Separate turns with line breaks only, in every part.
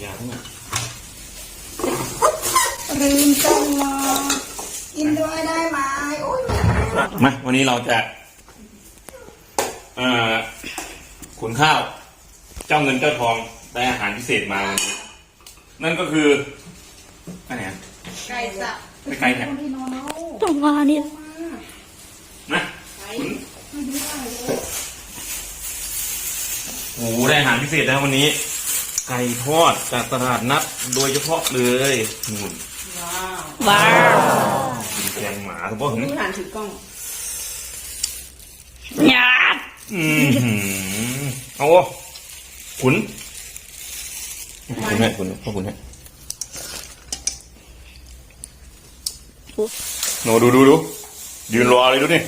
อย่าเพิ่งอะ
ลืมจังมากินด้วยได้ไหมโอ้ย
มาวันนี้เราจะเอ่อขุนข้าว เจ้าเงินเจ้าทองได้อาหารพิเศษมาวันนี้ นั่นก็คืออะไรอะ
ไก่สับ
ไปไกลแถบ
พี่โนโน่
ต้องมานี่
นะขุนโอ้โหได้อาหารพิเศษแล้ววันนี้ ไก่ทอดจากตลาดนัดโดยเฉพาะเลยนู่น
ว้าว
กินแกงหมาถูกป่ะหึ
ผู้หันถือกล้อง
หยาด
อืมหือเอาวะขุนขุนให้ขุนพ่อขุนให้โนดูดูดูยืนรอเลยดูนี่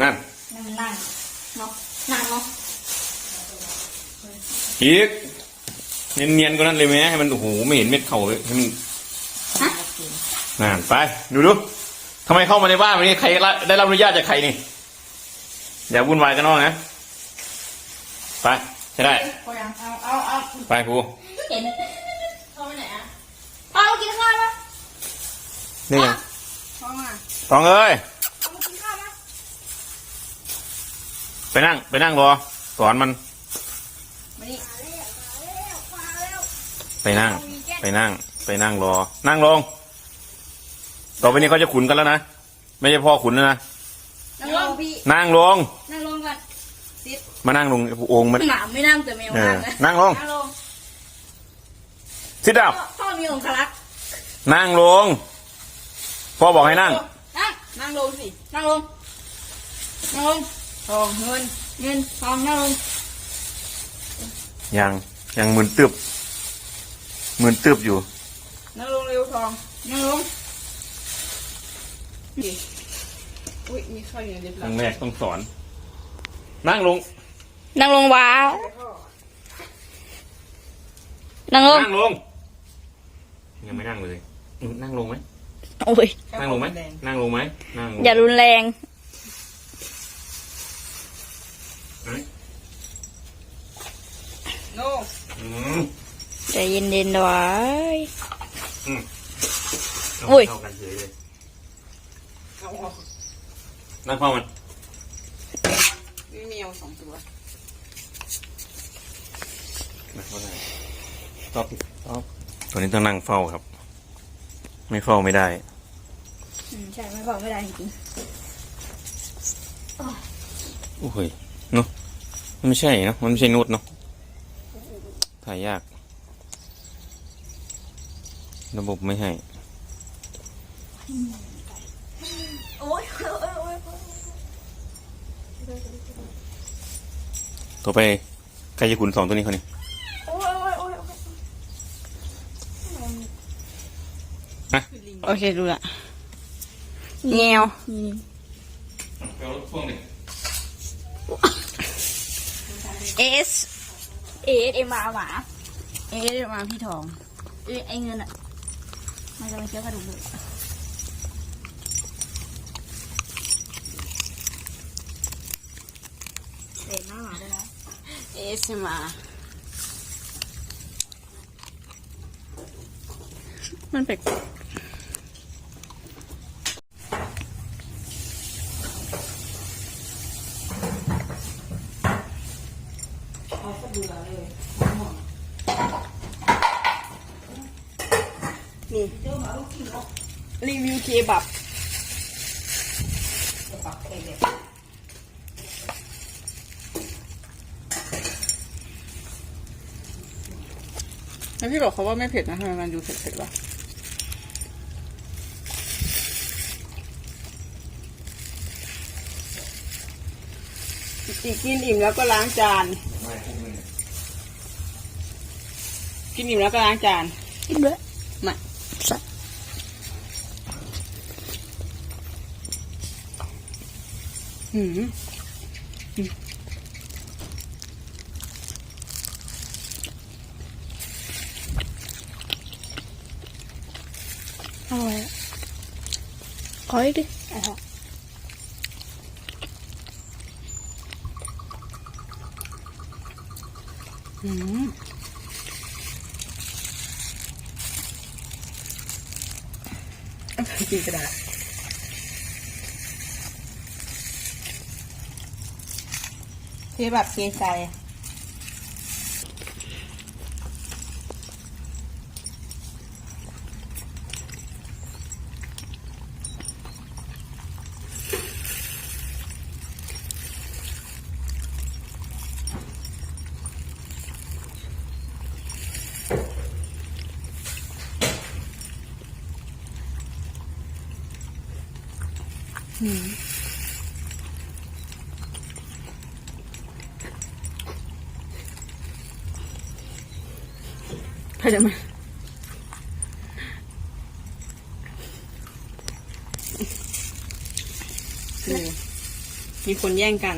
นั่น
นั่งนั่งเนาะนั่งเนาะ
อีก เนียนๆกว่านั้นเลยไหมให้มันโอ้โหไม่เห็นเม็ดเข่าเลยให้มันนั่นไปดูดูทำไมเข้ามาในบ้านวันนี้ใครได้รับอนุญาตจากใครนี่อย่าวุ่นวายกันนอกนะไปใช่ได้
พอยังเอาเอาเอา
ไปครู
เห็นเอาไปไหนอะเอากินข้าวปะ
นี่ยัง
พอมา
ตองเอ้ย
เอามากินข้าวนะ
ไปนั่ง ไปนั่งรอสอนมัน
มานี่
ไปนั่ง ไปนั่ง ไปนั่งรอ นั่งลง ต่อไปนี้เขาจะขุนกันแล้วนะ ไม่ใช่พ่อขุนแล้วนะ
นั่งลงพี่
นั่งลง
นั่งลงก่อน
มานั่งลงโองค์มัน
หมาไม่นั่งแต่แมว
เอ
นั่
อง
นะ
นั่งลง
นั่งลง
ซิดดับ
พ่อพ่อมีองคลักษ์
นั่งลง พ่อบอกให้นั่ง
นั่งนั่งลงสิ นั่งลง นั่งลงทองเงินเงินทองนั่งลง
ยัง ยังมึนตึบ มึนตึบอยู่
นั่งลงเร็วทอง
นั่งลง
อุ้ยมีข้าวอยู่ในเล็บ
ค
หลั
รั้
ง
งแรกต้องสอน นั่งลง
นั่งลงว้าว นั่งลง
นั่งลง ยังไม่นั่งเลยอืมนั่งลงไหม
โอ้ย
นั่งลงไหม นั่งลงไหมนั่งลง
อย่ารุนแรง
เฮ้ย
โน่
อืม
ใจเย็นๆด้วย
เอา
อุ้ย
เข้ากันเฉยเลย
เอาออก
นั่งเฝ้ามัน
มีแมวสองตัว
นั่งเฝ้าได้ตอบตอบตัวนี้ต้องนั่งเฝ้าครับ ไม่เฝ้าไม่ได้
อืมใช่ไม่บอกไม่ได้จริง
โอ้ยเนาะมันไม่ใช่เนาะมันไม่ใช่นุดเนาะถ่ายยาก ระบบไม่ให้
โอ้ยโอ้ยโอ้ย
ต่อไปใครจะขุนสองตัวนี้เขานี่
โอ้ยโอ้ยโอ้ย
โอเคดูละ
แงว
เอาพ่วงดิ
เอสเอสเอ็มอาหมา
เอ๊ะมาพี่ทอง
เอไอเงินอะ มันจะมาเคี้ยว ระดูกเลยเตะหน้าหมาด้วยนะ
เอสมา
มันแปลก
นี่รีวิวเคบับแล้วพี่บอกเขาว่าไม่เผ็ดนะทำไมมันดูเผ็ดๆวะอีกกินอิ่มแล้วก็ล้างจาน กินอิ่มแล้วก็ล้างจาน
กินด้วย
อืม
อร่อยขออีกดิอะอื
มกินกระดาษ ทแบบเทใจใครจะมามีคนแย่งกัน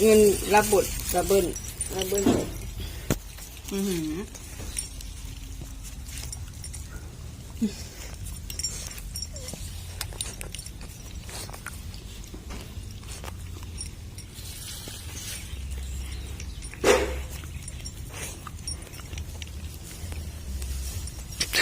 เงินรับบทระเบิลระเบิลอือหือ ห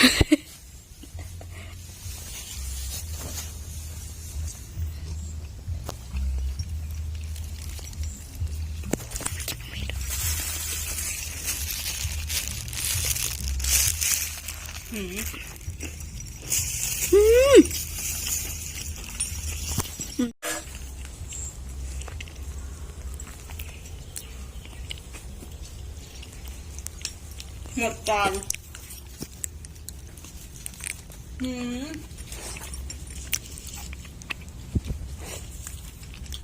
มดจาน อืม